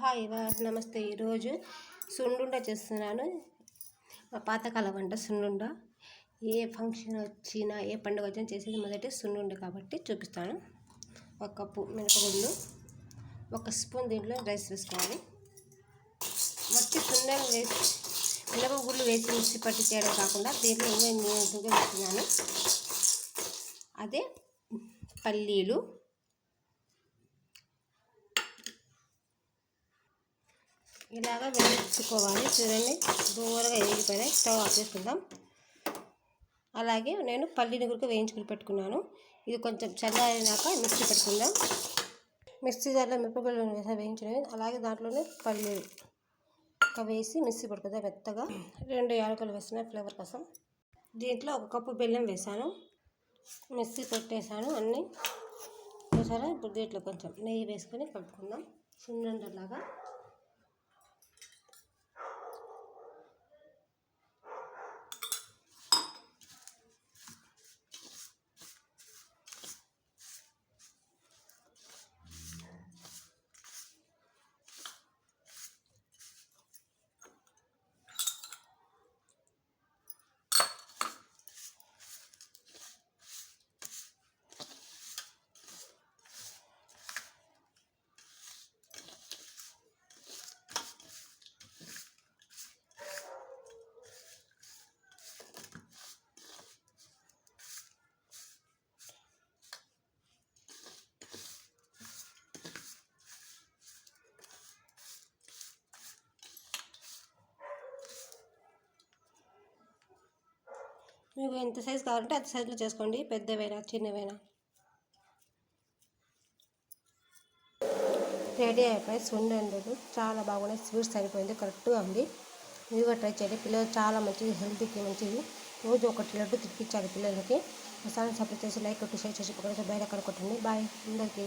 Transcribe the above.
Hi నమస్తే ఈరోజు సుండుండ చేస్తున్నాను. మా పాతకాల వంట సున్నుండ. ఏ ఫంక్షన్ వచ్చినా ఏ పండుగ వచ్చినా చేసేది మొదటి సున్నుండ కాబట్టి చూపిస్తాను. ఒక కప్పు మినపగుళ్ళు ఒక స్పూన్ దీంట్లో రైస్ వేసుకోవాలి. మట్టి సున్నం వేసి మినపగుళ్ళు వేసి మిక్సీ పట్టి చేయడం కాకుండా దీంట్లో ఇంకా నీట్గా వేస్తున్నాను అదే పల్లీలు ఇలాగ వేయించుకోవాలి. చూడండి దూరగా వేగిపోయినాయి. స్టవ్ ఆఫ్ చేసుకుందాం. అలాగే నేను పల్లీని గురికి వేయించుకుని పెట్టుకున్నాను. ఇది కొంచెం చల్లారినాక మిక్సీ పెట్టుకుందాం. మిక్సీ జార్లో మిరపకాయలు వేసా వేయించడం అలాగే దాంట్లోనే పల్లీలు వేసి మిక్సీ పట్టుకుందాం మెత్తగా. రెండు యాలకులు వేసిన ఫ్లేవర్ కోసం. దీంట్లో ఒక కప్పు బెల్లం వేసాను. మిక్సీ పెట్టేశాను అన్నీ. చూసారా? ఇప్పుడు దీంట్లో కొంచెం నెయ్యి వేసుకొని కలుపుకుందాం. సున్నుండలాగా మీకు ఎంత సైజు కావాలంటే అంత సైజులో చేసుకోండి. పెద్దవైనా చిన్నవైనా? రెడీ అయిపోయి సుండండలు చాలా బాగున్నాయి. స్వీట్స్ సరిపోయింది. కరెక్ట్గా ఉంది. మీరు కూడా ట్రై చేయండి. పిల్లలు చాలా మంచిది. హెల్త్కి మంచిది. రోజు ఒకటి లడ్డు తిప్పించాలి పిల్లలకి. ఒకసారి సపోర్ట్ చేసి లైక్ కొట్టి షేర్ చేసి పక్కన బయట కొట్టండి. బాయ్ అందరికీ.